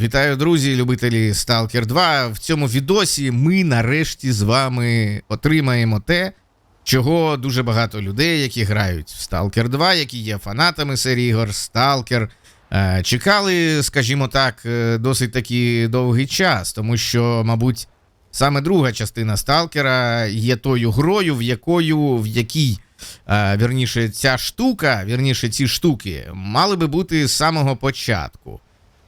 Вітаю, друзі, любителі Stalker 2. В цьому відосі ми нарешті з вами отримаємо те, чого дуже багато людей, які грають в Stalker 2, які є фанатами серії ігор Stalker, е, чекали, скажімо так, е, досить таки довгий час, тому що, мабуть, саме друга частина Сталкера є тою грою, в якою в якій. е, Вірніше, ця штука, вірніше, ці штуки мали би бути з самого початку.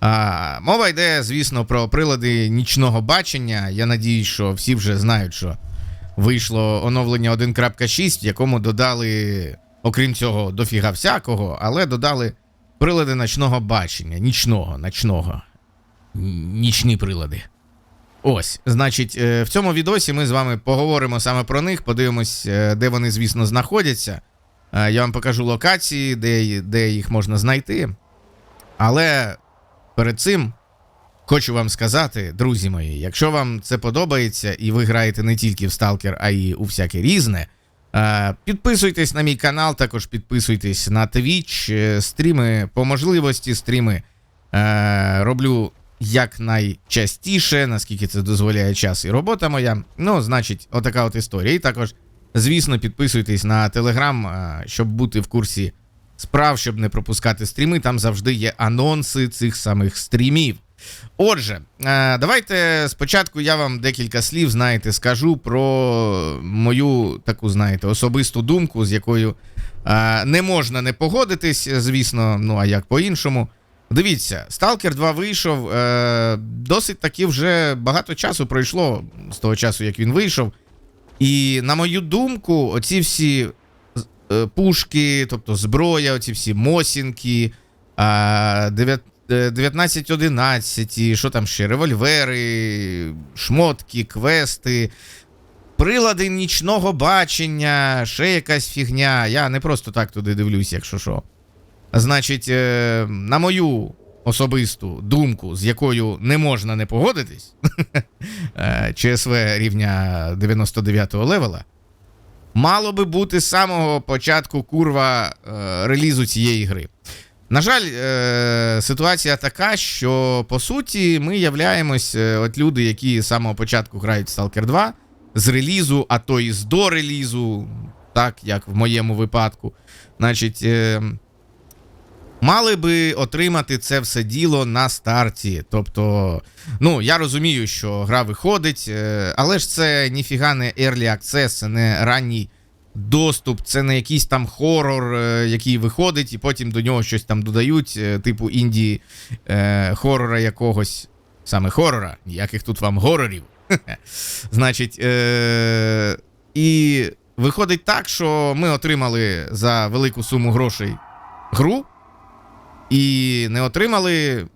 А, мова йде, звісно, про прилади нічного бачення. Я надіюсь, що всі вже знають, що вийшло оновлення 1.6, якому додали, окрім цього, дофіга всякого, але додали прилади ночного бачення. Нічного, ночного. Нічні прилади. Ось, значить, е, в цьому відосі ми з вами поговоримо саме про них, подивимось, е, де вони, звісно, знаходяться. Е, Я вам покажу локації, де, де їх можна знайти. Але перед цим хочу вам сказати, друзі мої, якщо вам це подобається і ви граєте не тільки в Stalker, а й у всяке різне, е, підписуйтесь на мій канал, також підписуйтесь на Twitch, е, стріми по можливості, стріми е, роблю якнайчастіше, наскільки це дозволяє час і робота моя. Ну, значить, отака от історія. І також, звісно, підписуйтесь на е, щоб бути в курсі справ, щоб не пропускати стріми. Там завжди є анонси цих самих стрімів. Отже, е, давайте спочатку я вам декілька слів, знаєте, скажу про мою таку, знаєте, особисту думку, з якою е, не можна не погодитись, звісно, ну а як по-іншому. Дивіться, Stalker 2 вийшов. Е, досить таки вже багато часу пройшло з того часу, як він вийшов. І на мою думку, оці всі пушки, тобто зброя, оці всі мосінки, а, дев'ят- е, 1911, що там ще, револьвери, шмотки, квести, прилади нічного бачення, ще якась фігня. Я не просто так туди дивлюсь, якщо що. Значить, е, на мою особисту думку, з якою не можна не погодитись, е, ЧСВ рівня 99-го левела, мало би бути з самого початку курва е, релізу цієї гри. На жаль, е, ситуація така, що по суті ми являємось е, от люди, які з самого початку грають Stalker 2 з релізу, а то і з до релізу, так як в моєму випадку. Значить, мали би отримати це все діло на старті. Тобто, ну я розумію, що гра виходить, е, але ж це ніфіга не early access, це не ранній доступ, це не якийсь там хорор, е, який виходить, і потім до нього щось там додають, е, типу інді е, хорора якогось. Саме хорора, ніяких тут вам горорів. Значить, е- і виходить так, що ми отримали за велику суму грошей гру, і не отримали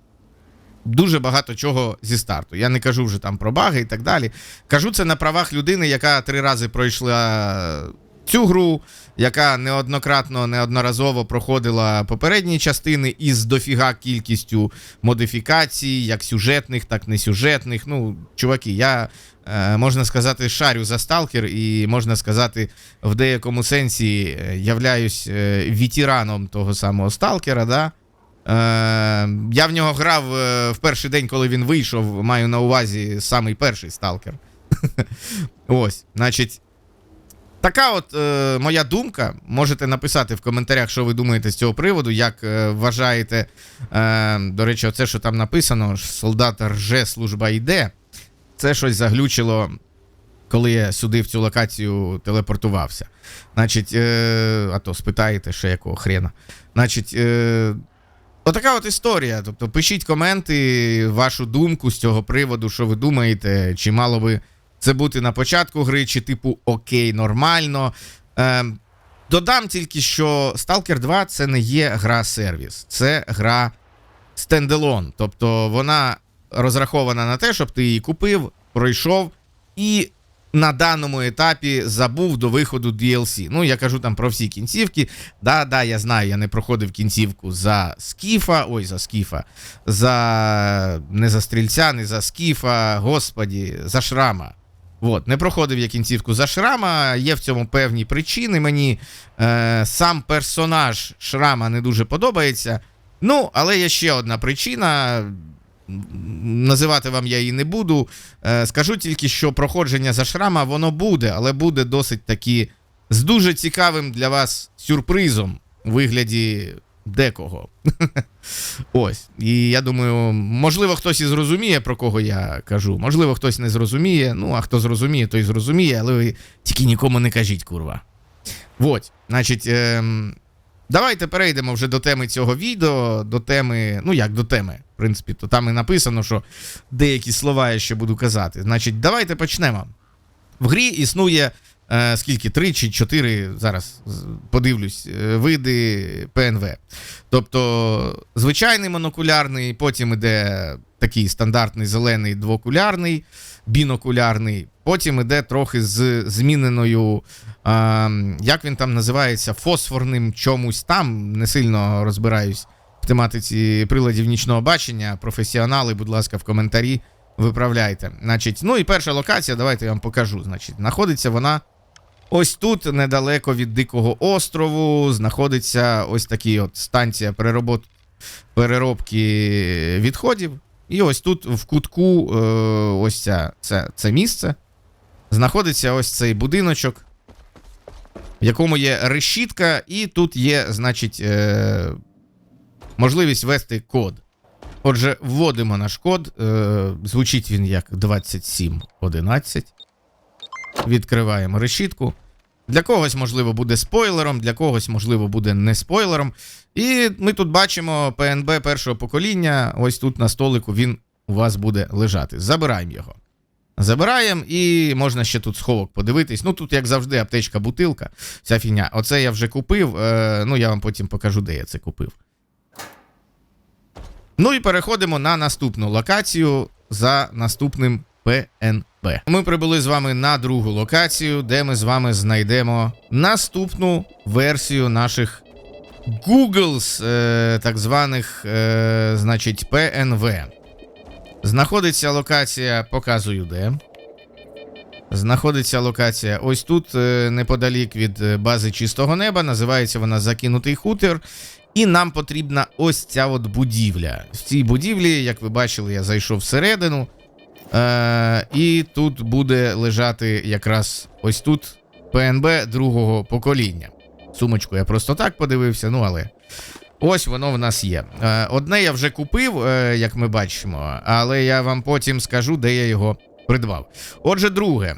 дуже багато чого зі старту. Я не кажу вже там про баги і так далі. Кажу це на правах людини, яка три рази пройшла цю гру, яка неоднократно, неодноразово проходила попередні частини із дофіга кількістю модифікацій, як сюжетних, так не сюжетних. Ну, чуваки, я. е, Можна сказати, шарю за сталкер, і можна сказати, в деякому сенсі е, являюсь е, ветераном того самого сталкера. Да? Е, я в нього грав е, в перший день, коли він вийшов, маю на увазі самий перший сталкер. Ось, значить. Така от е, моя думка. Можете написати в коментарях, що ви думаєте з цього приводу, як е, вважаєте. Е, до речі, оце, що там написано, солдат рже, служба йде. Це щось заглючило, коли я сюди в цю локацію телепортувався. Значить, е, а то спитаєте, ще якого хрена. Значить, е, отака от історія. Тобто, пишіть коменти, вашу думку з цього приводу, що ви думаєте, чи мало би це бути на початку гри, чи типу окей, нормально. Е, додам тільки, що Stalker 2 це не є гра-сервіс, це гра стендалон. Тобто вона розрахована на те, щоб ти її купив, пройшов і на даному етапі забув до виходу DLC. Ну, я кажу там про всі кінцівки. Да, да, я знаю, я не проходив кінцівку за Скіфа, ой, за Скіфа, за не за стрільця, не за Скіфа, господі, за шрама. От, не проходив я кінцівку за шрама, є в цьому певні причини. Мені е, сам персонаж шрама не дуже подобається. Ну, але є ще одна причина. Називати вам я її не буду. Е, скажу тільки, що проходження за шрама воно буде, але буде досить таки з дуже цікавим для вас сюрпризом у вигляді декого. Ось. І я думаю, можливо, хтось і зрозуміє, про кого я кажу. Можливо, хтось не зрозуміє. Ну, а хто зрозуміє, той зрозуміє, але ви тільки нікому не кажіть, курва. От, значить, ем, давайте перейдемо вже до теми цього відео, до теми, ну як до теми, в принципі, то там і написано, що деякі слова я ще буду казати. Значить, давайте почнемо. В грі існує е, скільки? Три чи чотири, зараз подивлюсь, е, види ПНВ. Тобто звичайний монокулярний, потім іде такий стандартний зелений двокулярний, бінокулярний, потім іде трохи з зміненою, а, як він там називається, фосфорним чомусь там. Не сильно розбираюсь в тематиці приладів нічного бачення. Професіонали, будь ласка, в коментарі виправляйте. Значить, ну і перша локація, давайте я вам покажу. Значить, знаходиться вона Ось тут, недалеко від Дикого острову, знаходиться ось от станція переробот... переробки відходів. І ось тут в кутку, е, ось ця, це, це місце, знаходиться ось цей будиночок, в якому є решітка, і тут є, значить, е, можливість ввести код. Отже, вводимо наш код. Е, звучить він як 2711. Відкриваємо решітку. Для когось, можливо, буде спойлером, для когось, можливо, буде не спойлером. І ми тут бачимо ПНБ першого покоління. Ось тут на столику він у вас буде лежати. Забираємо його. Забираємо і можна ще тут сховок подивитись. Ну тут, як завжди, аптечка, бутилка. Ця фігня. Оце я вже купив. Е, ну, я вам потім покажу, де я це купив. Ну і переходимо на наступну локацію за наступним ПНБ. Ми прибули з вами на другу локацію, де ми з вами знайдемо наступну версію наших Googles, е, так званих, е, значить, ПНВ. Знаходиться локація, показую де. Знаходиться локація ось тут, е, неподалік від е, бази чистого неба. Називається вона Закинутий хутір. І нам потрібна ось ця от будівля. В цій будівлі, як ви бачили, я зайшов всередину. Е, і тут буде лежати якраз ось тут ПНБ другого покоління. Сумочку я просто так подивився, ну але ось воно в нас є. Е, одне я вже купив, е, як ми бачимо, але я вам потім скажу, де я його придбав. Отже, друге.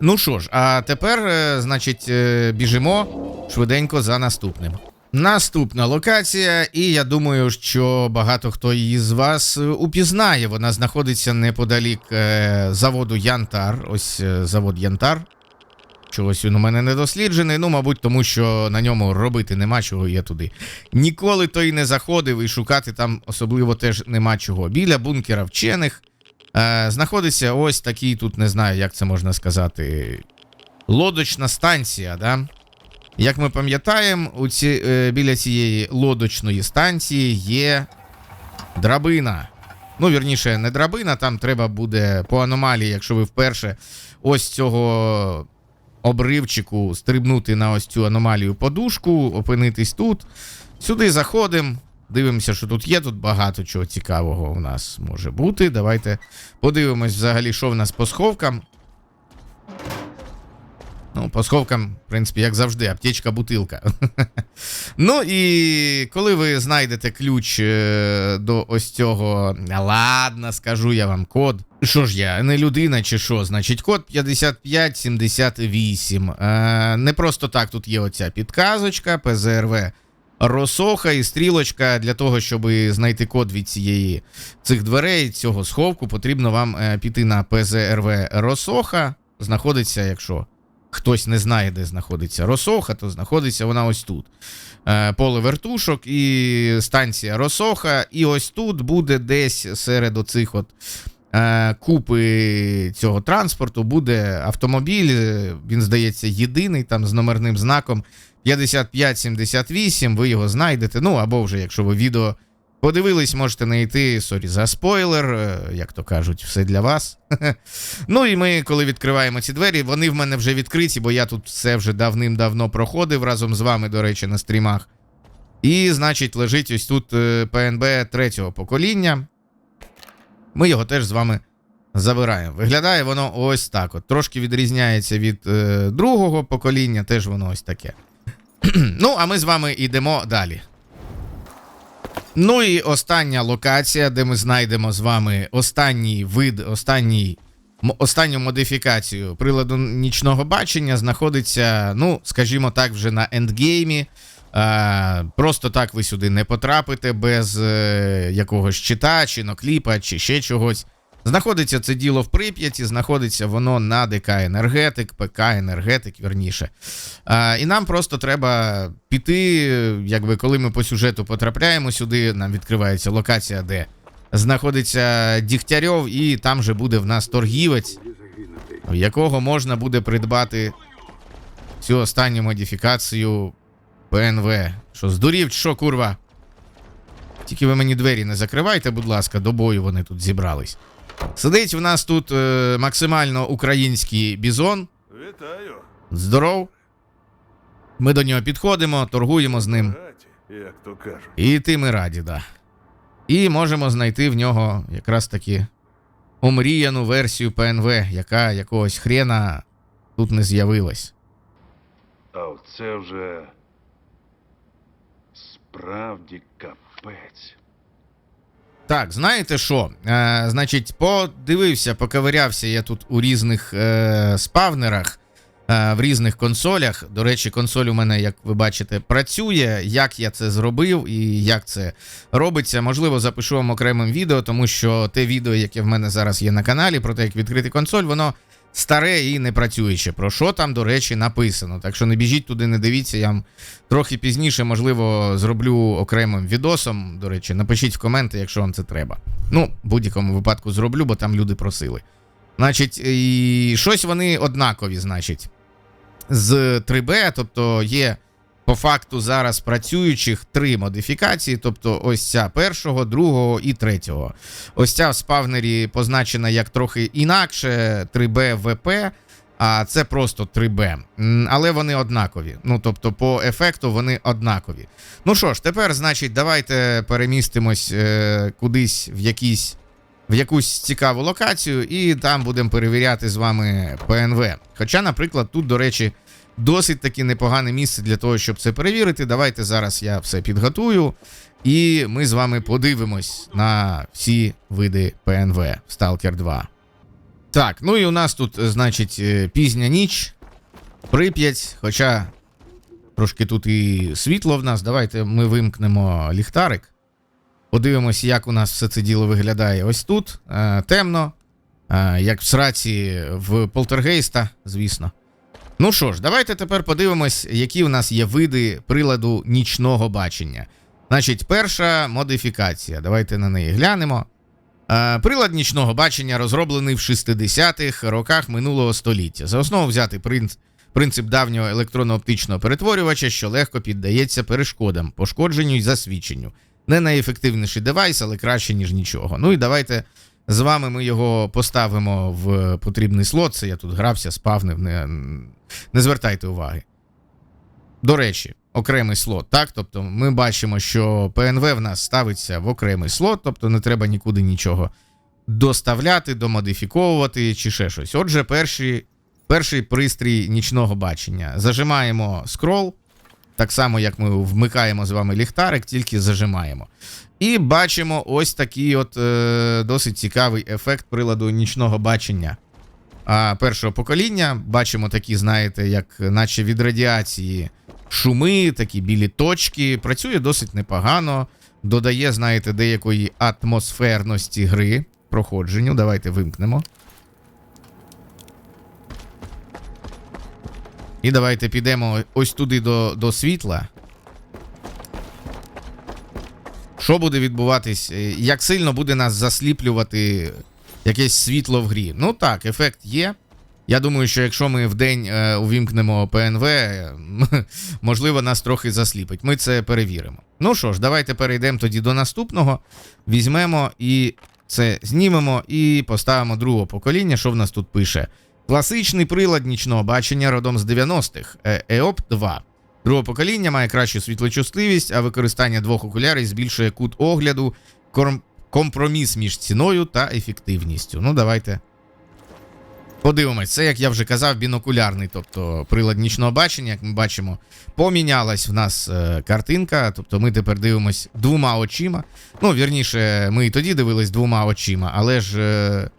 Ну що ж, а тепер, е, значить, біжимо швиденько за наступним. Наступна локація, і я думаю, що багато хто її з вас упізнає. Вона знаходиться неподалік заводу Янтар. Ось завод Янтар. Чогось він у мене не досліджений. Ну, мабуть, тому що на ньому робити нема чого я туди. Ніколи той не заходив і шукати там особливо теж нема чого. Біля бункера вчених е, знаходиться ось такий тут, не знаю, як це можна сказати. Лодочна станція, да? Як ми пам'ятаємо, ці, е, біля цієї лодочної станції є драбина. Ну, вірніше, не драбина, там треба буде по аномалії, якщо ви вперше ось цього обривчику стрибнути на ось цю аномалію подушку, опинитись тут. Сюди заходимо. Дивимося, що тут є. Тут багато чого цікавого у нас може бути. Давайте подивимось взагалі, що в нас по сховкам. Ну, по сховкам, в принципі, як завжди, аптечка, бутилка. ну і коли ви знайдете ключ е, до ось цього. Ладно, скажу я вам код. Що ж я, не людина чи що? Значить, код 5578. Е, не просто так тут є оця підказочка, ПЗРВ. Росоха і стрілочка для того, щоб знайти код від цієї цих дверей, цього сховку, потрібно вам е, піти на ПЗРВ Росоха. Знаходиться, якщо хтось не знає, де знаходиться Росоха, то знаходиться вона ось тут. Е, поле вертушок і станція Росоха. І ось тут буде десь серед оцих от е, купи цього транспорту буде автомобіль. Він здається єдиний там з номерним знаком 5578. Ви його знайдете. Ну або вже, якщо ви відео подивились, можете знайти. Сорі за спойлер, е, як то кажуть, все для вас. Ну і ми, коли відкриваємо ці двері, вони в мене вже відкриті, бо я тут все вже давним-давно проходив разом з вами, до речі, на стрімах. І, значить, лежить ось тут е, ПНБ третього покоління. Ми його теж з вами забираємо. Виглядає воно ось так. От. Трошки відрізняється від е, другого покоління, теж воно ось таке. ну, а ми з вами йдемо далі. Ну і остання локація, де ми знайдемо з вами останній вид, останній, останню модифікацію приладу нічного бачення, знаходиться, ну, скажімо так, вже на ендгеймі. Просто так ви сюди не потрапите без е, якогось чита, чи нокліпа, чи ще чогось. Знаходиться це діло в Прип'яті, знаходиться воно на ДК Енергетик, ПК Енергетик, вірніше. А, і нам просто треба піти, якби коли ми по сюжету потрапляємо сюди, нам відкривається локація, де знаходиться Дігтярьов, і там же буде в нас торгівець, в якого можна буде придбати цю останню модифікацію ПНВ. Що, здурів, що, курва? Тільки ви мені двері не закривайте, будь ласка, до бою вони тут зібрались. Сидить в нас тут е, максимально український бізон. Вітаю. Здоров. Ми до нього підходимо, торгуємо з ним. Гаті, як то кажуть. І ти ми раді, да. І можемо знайти в нього якраз таки омріяну версію ПНВ, яка якогось хрена тут не з'явилась. А це вже справді капець. Так, знаєте що? Е, значить, подивився, поковирявся я тут у різних е, спавнерах, е, в різних консолях. До речі, консоль у мене, як ви бачите, працює. Як я це зробив і як це робиться, можливо, запишу вам окремим відео, тому що те відео, яке в мене зараз є на каналі, про те, як відкрити консоль, воно старе і не працююче. Про що там, до речі, написано. Так що не біжіть туди, не дивіться. Я вам трохи пізніше, можливо, зроблю окремим відосом. До речі, напишіть в коменти, якщо вам це треба. Ну, в будь-якому випадку зроблю, бо там люди просили. Значить, і щось вони однакові, значить, з 3B, тобто є. По факту зараз працюючих три модифікації, тобто ось ця першого, другого і третього. Ось ця в спавнері позначена як трохи інакше 3B ВП, а це просто 3B. Але вони однакові. Ну тобто, по ефекту вони однакові. Ну що ж, тепер, значить, давайте перемістимось е, кудись в якісь. В якусь цікаву локацію, і там будемо перевіряти з вами ПНВ. Хоча, наприклад, тут, до речі, досить таки непогане місце для того, щоб це перевірити. Давайте зараз я все підготую, і ми з вами подивимось на всі види ПНВ Stalker 2. Так, ну і у нас тут, е, значить, е, пізня ніч, Прип'ять, хоча трошки тут і світло в нас. Давайте ми вимкнемо ліхтарик. Подивимось, як у нас все це діло виглядає. Ось тут е, темно, як в сраці в полтергейста, звісно. Ну що ж, давайте тепер подивимось, які у нас є види приладу нічного бачення. Значить, перша модифікація. Давайте на неї глянемо. Е, Прилад нічного бачення розроблений в 60-х роках минулого століття. За основу взяти принцип давнього електронно-оптичного перетворювача, що легко піддається перешкодам, пошкодженню і засвідченню. Не найефективніший девайс, але краще, ніж нічого. Ну і давайте з вами ми його поставимо в потрібний слот. Це я тут грався, спавнив, не, не звертайте уваги. До речі, окремий слот, так? Тобто ми бачимо, що ПНВ в нас ставиться в окремий слот, тобто не треба нікуди нічого доставляти, домодифіковувати чи ще щось. Отже, перший, перший пристрій нічного бачення. Зажимаємо скрол, так само, як ми вмикаємо з вами ліхтарик, тільки зажимаємо. І бачимо ось такий от е, досить цікавий ефект приладу нічного бачення а, першого покоління. Бачимо такі, знаєте, як наче від радіації шуми, такі білі точки. Працює досить непогано. Додає, знаєте, деякої атмосферності гри проходженню. Давайте вимкнемо. І давайте підемо ось туди до, до світла. Що буде відбуватись? е, Як сильно буде нас засліплювати якесь світло в грі? Ну так, ефект є. Я думаю, що якщо ми вдень е, увімкнемо ПНВ, е, можливо, нас трохи засліпить. Ми це перевіримо. Ну що ж, давайте перейдемо тоді до наступного. Візьмемо і це знімемо і поставимо другого покоління. Що в нас тут пише? Класичний прилад нічного бачення родом з 90-х е, EOP 2. Другого покоління має кращу світлочутливість, а використання двох окулярів збільшує кут огляду, ком- компроміс між ціною та ефективністю. Ну, давайте. Подивимось, це, як я вже казав, бінокулярний, тобто прилад нічного бачення, як ми бачимо, помінялась в нас е, картинка. Тобто ми тепер дивимось двома очима. Ну, вірніше, ми і тоді дивились двома очима, але ж е,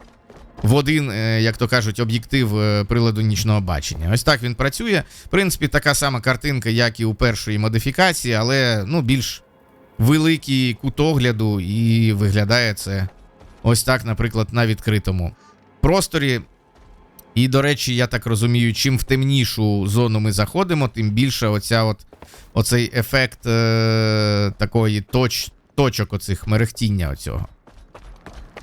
в один, е, як то кажуть, об'єктив е, приладу нічного бачення. Ось так він працює. В принципі, така сама картинка, як і у першої модифікації, але ну, більш великий кут огляду, і виглядає це ось так, наприклад, на відкритому просторі. І, до речі, я так розумію, чим в темнішу зону ми заходимо, тим більше оця от, оцей ефект е, такої точ, точок оцих мерехтіння оцього.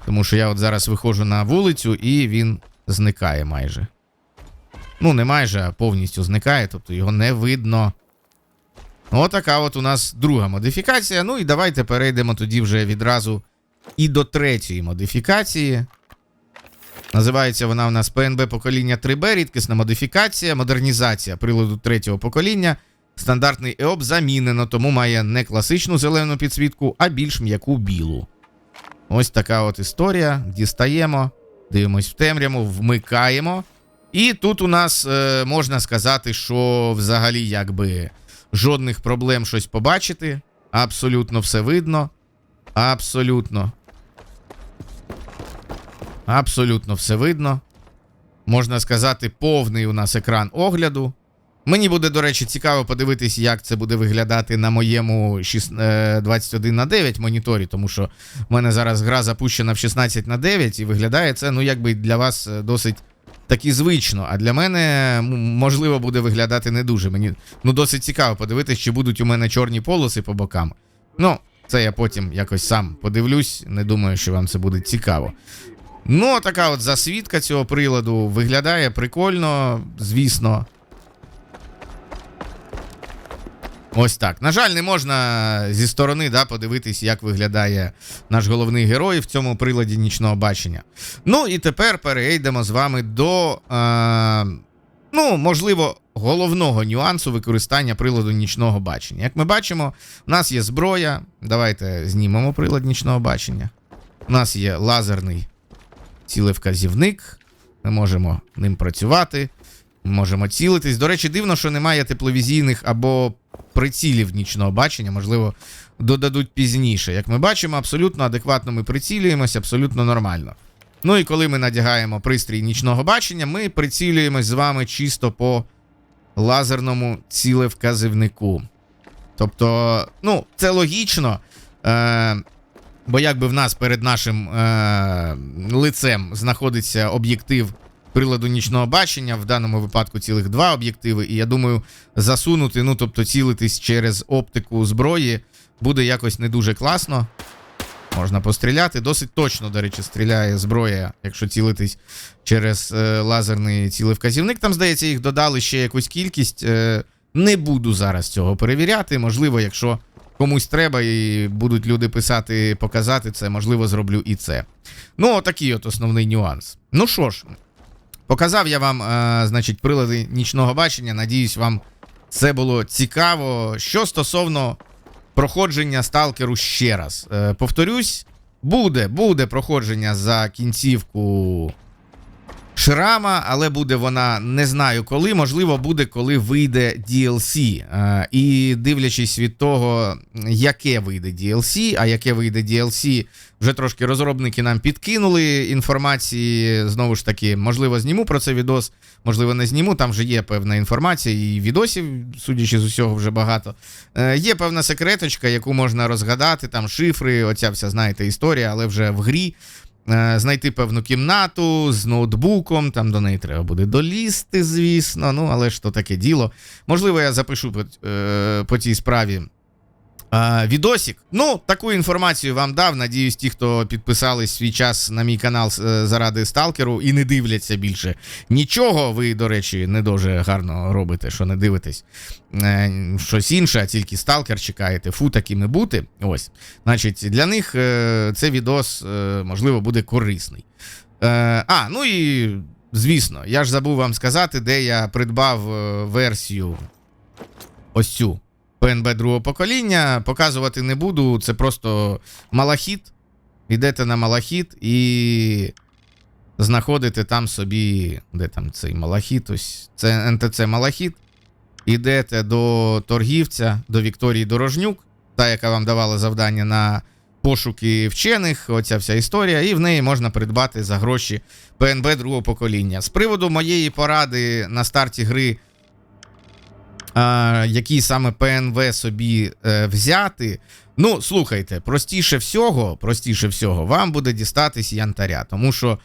Тому що я от зараз виходжу на вулицю і він зникає майже. Ну, не майже, а повністю зникає, тобто його не видно. Отака от у нас друга модифікація. Ну і давайте перейдемо тоді вже відразу і до третьої модифікації. Називається вона у нас ПНБ покоління 3Б, рідкісна модифікація, модернізація приладу третього покоління. Стандартний ЕОП замінено, тому має не класичну зелену підсвітку, а більш м'яку білу. Ось така от історія. Дістаємо, дивимось в темряву, вмикаємо. І тут у нас е, можна сказати, що взагалі якби жодних проблем щось побачити. Абсолютно все видно. Абсолютно. Абсолютно все видно. Можна сказати, повний у нас екран огляду. Мені буде, до речі, цікаво подивитись, як це буде виглядати на моєму 6, е, 21 на 9 моніторі, тому що в мене зараз гра запущена в 16 на 9 і виглядає це, ну, якби для вас е, досить таки звично. А для мене, можливо, буде виглядати не дуже. Мені ну, досить цікаво подивитись, чи будуть у мене чорні полоси по бокам. Ну, це я потім якось сам подивлюсь. Не думаю, що вам це буде цікаво. Ну, така от засвідка цього приладу виглядає прикольно, звісно. Ось так. На жаль, не можна зі сторони да, подивитись, як виглядає наш головний герой в цьому приладі нічного бачення. Ну і тепер перейдемо з вами до, е, ну, можливо, головного нюансу використання приладу нічного бачення. Як ми бачимо, у нас є зброя. Давайте знімемо прилад нічного бачення. У нас є лазерний цілевказівник. Ми можемо ним працювати. Можемо цілитись. До речі, дивно, що немає тепловізійних або прицілів нічного бачення, можливо, додадуть пізніше. Як ми бачимо, абсолютно адекватно ми прицілюємося, абсолютно нормально. Ну і коли ми надягаємо пристрій нічного бачення, ми прицілюємось з вами чисто по лазерному цілевказівнику. Тобто, ну, це логічно. Е- Бо якби в нас перед нашим е- лицем знаходиться об'єктив приладу нічного бачення, в даному випадку цілих два об'єктиви, і я думаю, засунути, ну тобто цілитись через оптику зброї буде якось не дуже класно. Можна постріляти. Досить точно, до речі, стріляє зброя, якщо цілитись через е, лазерний цілевказівник. Там, здається, їх додали ще якусь кількість. Е, не буду зараз цього перевіряти. Можливо, якщо комусь треба і будуть люди писати, показати це, можливо, зроблю і це. Ну, отакий от основний нюанс. Ну що ж, показав я вам, е, значить, прилади нічного бачення. Надіюсь, вам це було цікаво. Що стосовно проходження сталкеру ще раз. Е, повторюсь, буде, буде проходження за кінцівку Шрама, але буде вона не знаю коли. Можливо, буде, коли вийде DLC. Е, і дивлячись від того, яке вийде DLC, а яке вийде DLC, вже трошки розробники нам підкинули інформації. Знову ж таки, можливо, зніму про це відос, можливо, не зніму. Там вже є певна інформація, і відосів, судячи з усього, вже багато. Е, Є певна секреточка, яку можна розгадати, там шифри, оця вся, знаєте, історія, але вже в грі. Е, Знайти певну кімнату з ноутбуком, там до неї треба буде долізти, звісно. Ну, але ж то таке діло. Можливо, я запишу по, е, по цій справі е, відосик. Ну, таку інформацію вам дав. Надіюсь, ті, хто підписались свій час на мій канал е, заради сталкеру і не дивляться більше нічого. Ви, до речі, не дуже гарно робите, що не дивитесь е, щось інше, а тільки сталкер чекаєте. Фу, такими бути. Ось. Значить, для них е, цей відос, можливо, буде корисний. А, ну і звісно, я ж забув вам сказати, де я придбав версію ось цю ПНБ другого покоління. Показувати не буду, це просто малахіт. йдете на Малахіт і знаходите там собі, де там цей Малахіт, ось це НТЦ Малахіт. Йдете до торгівця, до Вікторії Дорожнюк, та, яка вам давала завдання на пошуки вчених, оця вся історія, і в неї можна придбати за гроші ПНБ другого покоління. З приводу моєї поради на старті гри, який саме ПНВ собі е, взяти. Ну, слухайте, простіше всього, простіше всього, вам буде дістатись янтаря, тому що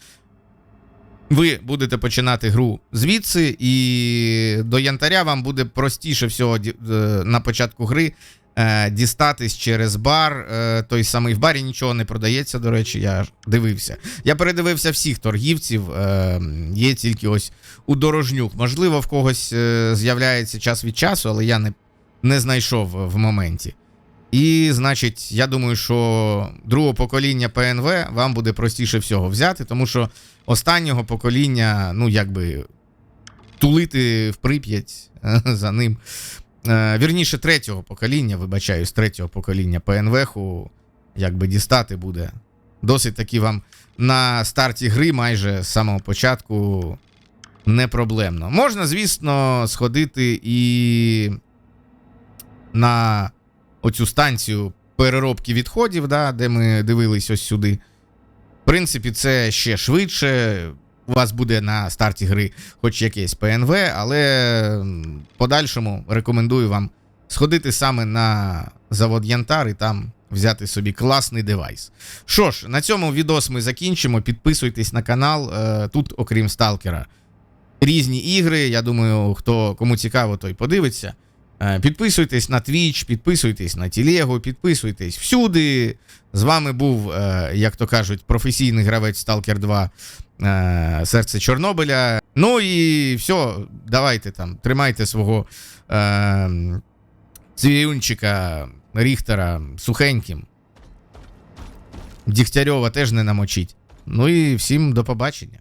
ви будете починати гру звідси, і до янтаря вам буде простіше всього е, на початку гри дістатись через бар. Е, той самий в барі нічого не продається, до речі, я дивився. Я передивився всіх торгівців, е, є тільки ось у дорожнюк. Можливо, в когось е, з'являється час від часу, але я не, не знайшов в моменті. І, значить, я думаю, що другого покоління ПНВ вам буде простіше всього взяти, тому що останнього покоління, ну, якби тулити в прип'ять за ним. Е, вірніше, третього покоління, вибачаюсь, третього покоління ПНВ-ху, якби дістати буде. Досить таки вам на старті гри майже з самого початку не проблемно. Можна, звісно, сходити і на оцю станцію переробки відходів, да, де ми дивились ось сюди. В принципі, це ще швидше. У вас буде на старті гри хоч якесь ПНВ, але подальшому рекомендую вам сходити саме на завод Янтар і там взяти собі класний девайс. Що ж, на цьому відос ми закінчимо. Підписуйтесь на канал. Е, Тут, окрім Сталкера, різні ігри. Я думаю, хто кому цікаво, той подивиться. Е, Підписуйтесь на Twitch, підписуйтесь на Телегу, підписуйтесь всюди. З вами був, е, як то кажуть, професійний гравець Stalker 2 е, Серце Чорнобиля. Ну і все, давайте там, тримайте свого е, цвіюнчика Ріхтера сухеньким. Дігтярьова теж не намочіть. Ну і всім до побачення.